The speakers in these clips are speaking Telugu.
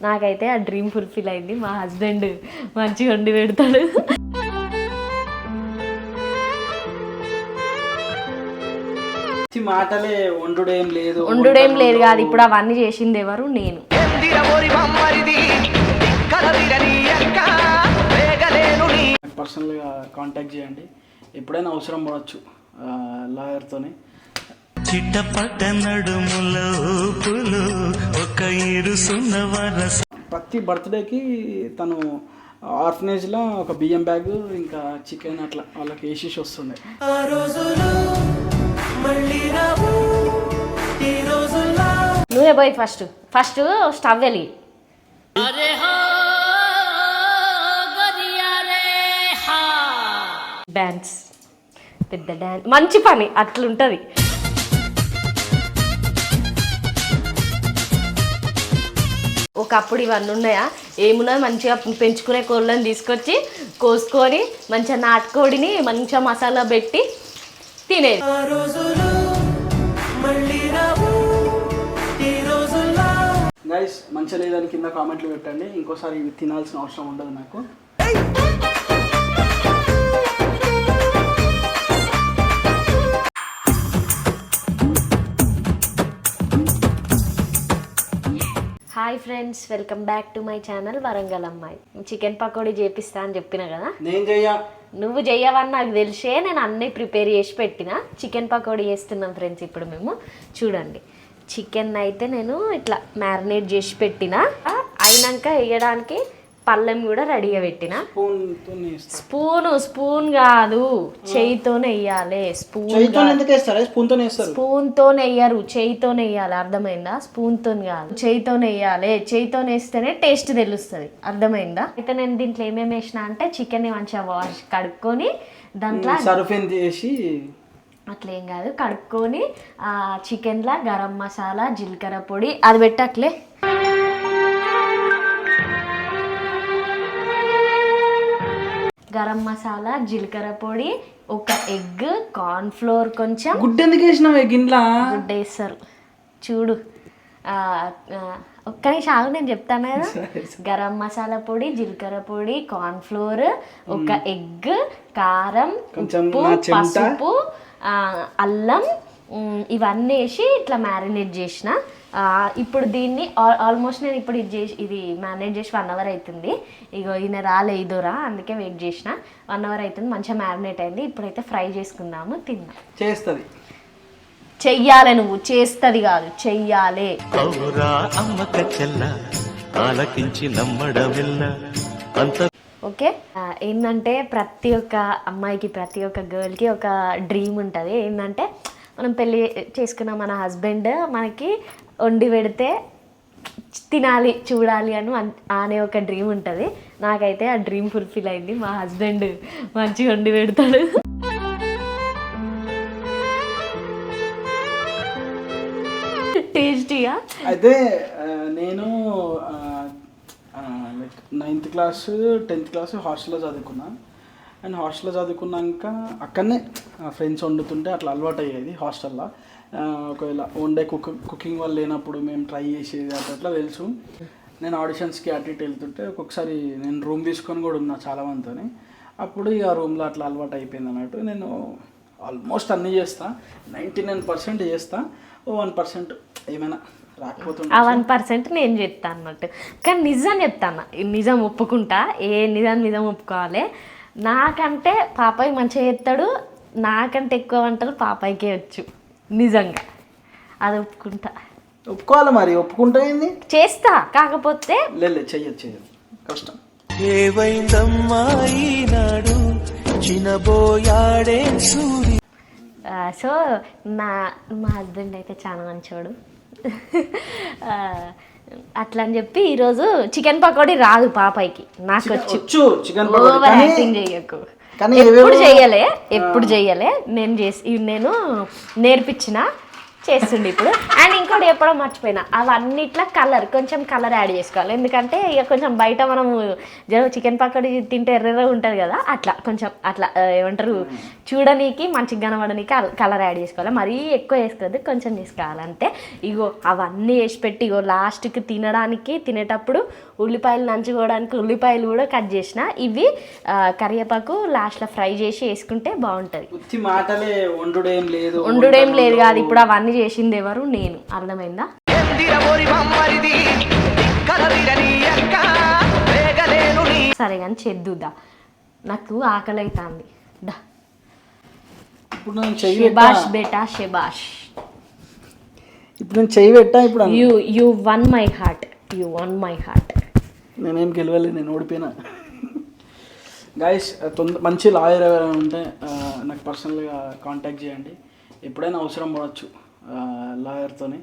నాకైతే ఆ డ్రీమ్ ఫుల్ఫిల్ అయింది. మా హస్బెండ్ మంచిగా వండి పెడతాడు. మాటలే వండుడేం లేదు వండుడేం లేదు కాదు ఇప్పుడు అవన్నీ చేసింది ఎవరు? నేను. పర్సనల్గా కాంటాక్ట్ చేయండి. ఎప్పుడైనా అవసరం పడవచ్చు లాయర్తోని చిట్టపట్ట నడుముల ఊపులు ఒక ఇరుసున్న వరస. ప్రతి బర్త్డేకి తను ఆర్ఫనేజ్లో ఒక బియ్యం బ్యాగ్ ఇంకా చికెన్ అట్లా వాళ్ళకి వేసేసి వస్తుంది నువ్వే పోయి ఫస్ట్ ఫస్ట్ స్టవ్ వెలిగి. డ్యాన్స్ పెద్ద డ్యాన్స్ మంచి పని అట్లుంటుంది. ఒకప్పుడు ఇవన్నీ ఉన్నాయా? ఏమున్నది మంచిగా పెంచుకునే కోళ్ళని తీసుకొచ్చి కోసుకొని మంచిగా నాటుకోడిని మంచిగా మసాలా పెట్టి తినేది. గైస్ మంచిగా లేదని కింద కామెంట్లు పెట్టండి. ఇంకోసారి ఇవి తినాల్సిన అవసరం ఉండదు నాకు. Hi friends welcome back to my channel Warangal అమ్మాయి. చికెన్ పకోడీ చేపిస్తా అని చెప్పిన కదా? నేను చెయ్య నువ్వు చెయ్యవని నాకు తెలిసే నేను అన్నీ ప్రిపేర్ చేసి పెట్టిన. చికెన్ పకోడీ చేస్తున్నాం ఫ్రెండ్స్ ఇప్పుడు మేము. చూడండి. చికెన్ అయితే నేను ఇట్లా మ్యారినేట్ చేసి పెట్టిన. అయినాక వేయడానికి పళ్ళెం కూడా రెడీగా పెట్టిన. స్పూన్ స్పూన్ కాదు. చేయితోనే వేయాలి స్పూన్ చేయితో వేస్తారు? స్పూన్తో వేయరు చేయితో వేయాలి. అర్థమైందా? స్పూన్తో కాదు. చేయితో వేయాలి. చేయితో వేస్తేనే టేస్ట్ తెలుస్తుంది. అర్థమైందా? అయితే నేను దీంట్లో ఏమేమి వేసిన అంటే చికెన్ మంచిగా వాష్ కడుక్కొని దాంట్లో చేసి? అట్లా ఏం కాదు. కడుక్కొని ఆ చికెన్లా గరం మసాలా జీలకర్ర పొడి అది పెట్టట్లే. గరం మసాలా జీలకర్ర పొడి ఒక ఎగ్ కార్న్ ఫ్లోర్ కొంచెం. గుడ్డు ఎందుకు వేసినావు గిన్నెలా? గుడ్డ వేస్తారు చూడు ఒక్క నిమిషం ఆగు నేను చెప్తాను కదా. గరం మసాలా పొడి జీలకర్ర పొడి కార్న్ ఫ్లోర్ ఒక ఎగ్ కారం ఉప్పు. పసుపు అల్లం ఇవన్నీ వేసి ఇట్లా మ్యారినేట్ చేసిన. ఇప్పుడు దీన్ని ఆల్మోస్ట్ నేను ఇప్పుడు ఇది చేసి ఇది మ్యారినేట్ చేసి వన్ అవర్ అవుతుంది ఇగో ఈయన రాలే ఇదోరా అందుకే వెయిట్ చేసిన. వన్ అవర్ అవుతుంది మంచిగా మ్యారినేట్ అయింది. ఇప్పుడైతే ఫ్రై చేసుకుందాము తిందాం. చేస్తుంది. చెయ్యాలి నువ్వు చేస్తుంది కాదు చెయ్యాలి. ఓకే? ఏంటంటే ప్రతి ఒక్క అమ్మాయికి ప్రతి ఒక్క గర్ల్కి ఒక డ్రీమ్ ఉంటుంది. ఏంటంటే మనం పెళ్ళి చేసుకున్న మన హస్బెండ్ మనకి వండి పెడితే తినాలి చూడాలి అని అనే ఒక డ్రీమ్ ఉంటుంది. నాకైతే ఆ డ్రీమ్ ఫుల్ఫిల్ అయింది. మా హస్బెండ్ మంచిగా వండి పెడతాడు. టేస్టీగా అయితే నేను నైన్త్ క్లాస్ టెన్త్ క్లాస్ హాస్టల్లో చదువుకున్నాను అండ్ హాస్టల్లో చదువుకున్నాక అక్కడనే ఫ్రెండ్స్ వండుతుంటే అట్లా అలవాటు అయ్యేది హాస్టల్లో ఒకవేళ వండే కుక్ కుకింగ్ వల్ల లేనప్పుడు మేము ట్రై చేసేది అట్లా అట్లా తెలుసు. నేను ఆడిషన్స్కి అటు ఇటు వెళ్తుంటే ఒక్కొక్కసారి నేను రూమ్ తీసుకొని కూడా ఉన్నా చాలా మందితోని. అప్పుడు ఇక రూమ్లో అట్లా అలవాటు అయిపోయింది అన్నట్టు. నేను ఆల్మోస్ట్ అన్నీ చేస్తా. నైంటీ నైన్ పర్సెంట్ చేస్తా. ఓ వన్ పర్సెంట్ ఏమైనా ఆ వన్ పర్సెంట్ నేను చెప్తాను అన్నట్టు. కానీ నిజం చెప్తాను? నిజం ఒప్పుకుంటా? ఏ నిజం నిజం ఒప్పుకోవాలి? నాకంటే పాపాయి మంచిగా చేస్తాడు నాకంటే ఎక్కువ వంటలు పాపాయికే వచ్చు. నిజంగా. అది ఒప్పుకుంటా. ఒప్పుకోవాలి మరి ఒప్పుకుంటే ఏంది? చేస్తా కాకపోతే లేదు చెయ్యదు చెయ్యదు కష్టం. ఏవైందమ్మా ఈనాడు? చినబోయాడే సూర్య సో నా మా హస్బెండ్ అయితే చాలా మంచోడు. ఆ, అట్లా అని చెప్పి ఈరోజు చికెన్ పకోడీ రాదు పాపాయికి. నాకు వచ్చు. చికెన్ ఓవర్ యాక్టింగ్ చెయ్యకు కానీ ఎప్పుడు చెయ్యలే ఎప్పుడు చెయ్యలే నేను చేసి నేను నేర్పించిన చేస్తుండే ఇప్పుడు. అండ్ ఇంకోటి ఎప్పుడో మర్చిపోయినా అవన్నిట్లా కలర్ కొంచెం కలర్ యాడ్ చేసుకోవాలి. ఎందుకంటే ఇక కొంచెం బయట మనము చికెన్ పకోడీ తింటే ఎర్రగా ఉంటుంది కదా అట్లా కొంచెం అట్లా ఏమంటారు చూడనీకి మంచిగా కనబడనీకి కలర్ యాడ్ చేసుకోవాలి. మరీ ఎక్కువ వేసుకోవద్దు కొంచెం చేసుకోవాలి అంతే. ఇగో అవన్నీ వేసి పెట్టి ఇగో లాస్ట్కి తినడానికి తినేటప్పుడు ఉల్లిపాయలు నంచుకోవడానికి ఉల్లిపాయలు కూడా కట్ చేసిన ఇవి కరివేపాకు లాస్ట్లో ఫ్రై చేసి వేసుకుంటే బాగుంటుంది. వండుడేం లేదు కాదు ఇప్పుడు అవన్నీ చేసింది ఎవరు? నేను. అర్థమైందా? సరే కానీ చెద్దుదా? నాకు ఆకలి అవుతుంది షెబాష్ బేటా షెబాష్ ఇప్పుడు నేను చెయ్యి పెట్టా ఇప్పుడు you you won my heart. You won my heart. నేనేం గెలవలేదు నేను ఓడిపోయినా. గాయస్ తొంద మంచి లాయర్ ఎవరైనా ఉంటే నాకు పర్సనల్గా కాంటాక్ట్ చేయండి. ఎప్పుడైనా అవసరం పడవచ్చు లాయర్తోని.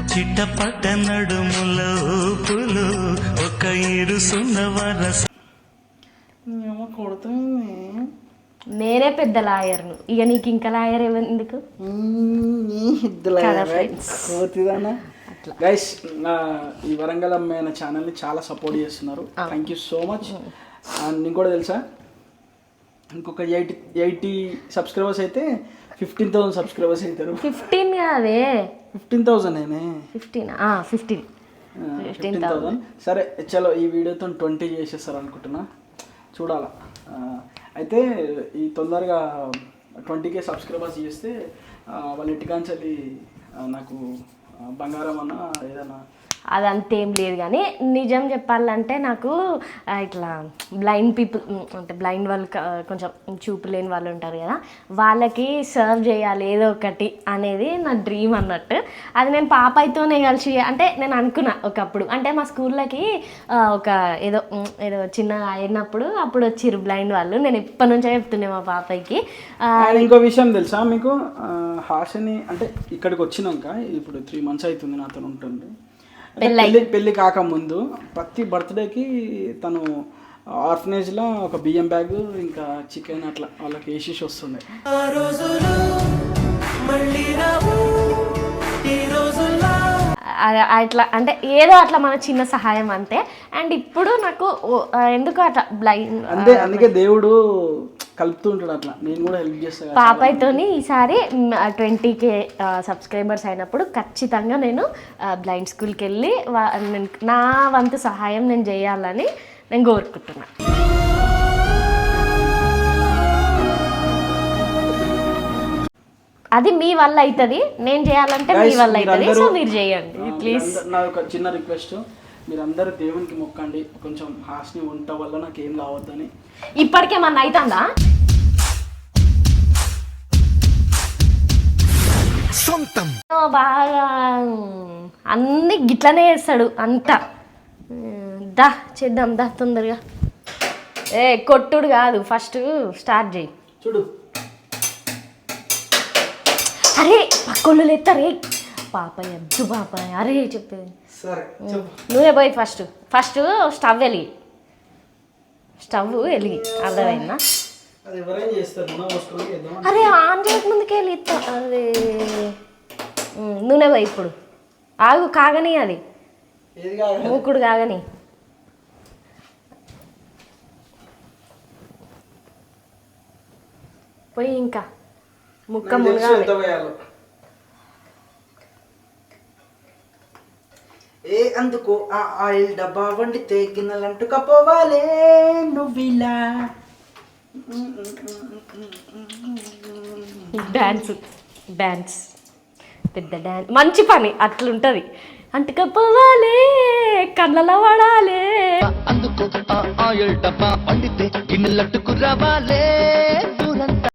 చిట్టపట్ట నడుముల ఊపులు ఒక ఇరుసున్న వరస. ఏమో కొడుతుంది నేనే పెద్ద లాయర్ను. ఇక నీకు ఇంకా లాయర్ ఎందుకు గైస్ ఈ వరంగల్ అమ్మాయిన ఛానల్ని చాలా సపోర్ట్ చేస్తున్నారు. Thank you so much and నీకు కూడా తెలుసా? ఇంకొక ఎయిటీ ఎయిటీ సబ్స్క్రైబర్స్ అయితే ఫిఫ్టీన్ థౌసండ్ సబ్స్క్రైబర్స్ అవుతారు. ఫిఫ్టీన్ కాదే? ఫిఫ్టీన్ థౌసండ్ నేనే ఫిఫ్టీన్ ఫిఫ్టీన్. Fifteen thousand. సరే చలో ఈ వీడియోతో ట్వంటీ చేసేస్తారు అనుకుంటున్నా చూడాలా అయితే ఈ తొందరగా ట్వంటీకే సబ్స్క్రైబర్స్ చేస్తే వాళ్ళ ఇంటికాంచెల్లి ఆ, నాకు బంగారం అన్న ఏదన్నా అదంతేం లేదు కానీ నిజం చెప్పాలంటే నాకు ఇట్లా బ్లైండ్ పీపుల్ అంటే బ్లైండ్ వాళ్ళు కొంచెం చూపు లేని వాళ్ళు ఉంటారు కదా వాళ్ళకి సర్వ్ చేయాలి ఏదో ఒకటి అనేది నా డ్రీమ్ అన్నట్టు. అది నేను పాపయ్యతోనే కలిసి అంటే నేను అనుకున్నా ఒకప్పుడు. అంటే మా స్కూల్లోకి ఒక ఏదో ఏదో చిన్నగా అయినప్పుడు అప్పుడు వచ్చిర్రు బ్లైండ్ వాళ్ళు. నేను ఇప్పటి నుంచే చెప్తున్నాను మా పాపయ్యకి. ఇంకో విషయం తెలుసా మీకు? ఆ, అంటే ఇక్కడికి వచ్చినాక ఇప్పుడు త్రీ మంత్స్ అవుతుంది నాతో ఉంటుంది. అంటే పెళ్ళి పెళ్ళి కాకముందు ప్రతి బర్త్డేకి తను ఆర్ఫనేజ్లో ఒక బియ్యం బ్యాగ్ ఇంకా చికెన్ అట్లా వాళ్ళకి వేసేసి వస్తుండే. ఆ రోజులు మళ్ళీ రావు ఈ రోజుల్లో. ఆ- అట్లా అంటే ఏదో అట్లా మన చిన్న సహాయం అంతే. అండ్ ఇప్పుడు నాకు ఎందుకో అట్లా బ్లైండ్ అందుకే దేవుడు కలుపుతూ ఉంటాడు అట్లా. నేను కూడా హెల్ప్ చేస్తాను ఈసారి ట్వంటీ కే సబ్స్క్రైబర్స్ అయినప్పుడు ఖచ్చితంగా నేను బ్లైండ్ స్కూల్కి వెళ్ళి నా వంతు సహాయం నేను చేయాలని నేను కోరుకుంటున్నా. అది మీ వల్ల అవుతుంది నేను చేయాలంటే మీ వల్ల అవుతుంది సో మీరు చేయండి ప్లీజ్. నా ఒక చిన్న రిక్వెస్ట్. మీరందరూ దేవునికి మొక్కండి. కొంచెం హాస్ని వంట వల్ల నాకు ఏం కావద్దని ఇప్పటికేమన్నా అవుతుందా సొంతం. బాగా. అన్ని గిట్లనే చేస్తాడు అంతా. దా చేద్దాం దా తొందరగా. ఏ కొట్టుడు కాదు ఫస్ట్ స్టార్ట్ చేయి. చూడు. అరే పక్కోళ్ళు లేస్తారే పాపయ్య అద్దు పాపయ్య అరే చెప్పేది. నువ్వే పోయి ఫస్ట్. ఫస్ట్ స్టవ్ వెలిగి. స్టవ్ వెలిగి. అర్థమైందా? అది అరే ఆన్ చేయక ముందుకే అరే. ఉమ్, నూనె పోయి ఇప్పుడు. ఆగు కాగని అది. మూకుడు కాగని. పోయి ఇంకా. ముక్క మునగాలి. అందుకు ఆ ఆయిల్ డబ్బా వండితే గిన్నెలంటూ కప్పవాలే నువ్విలా. డ్యాన్స్ డ్యాన్స్ పెద్ద డ్యాన్స్ మంచి పని అట్లుంటది. అంటుకపోవాలి కళ్ళలో పడాలి అందుకో ఆ ఆయిల్ డబ్బా పండితే గిన్నెలట్టుకు రావాలే.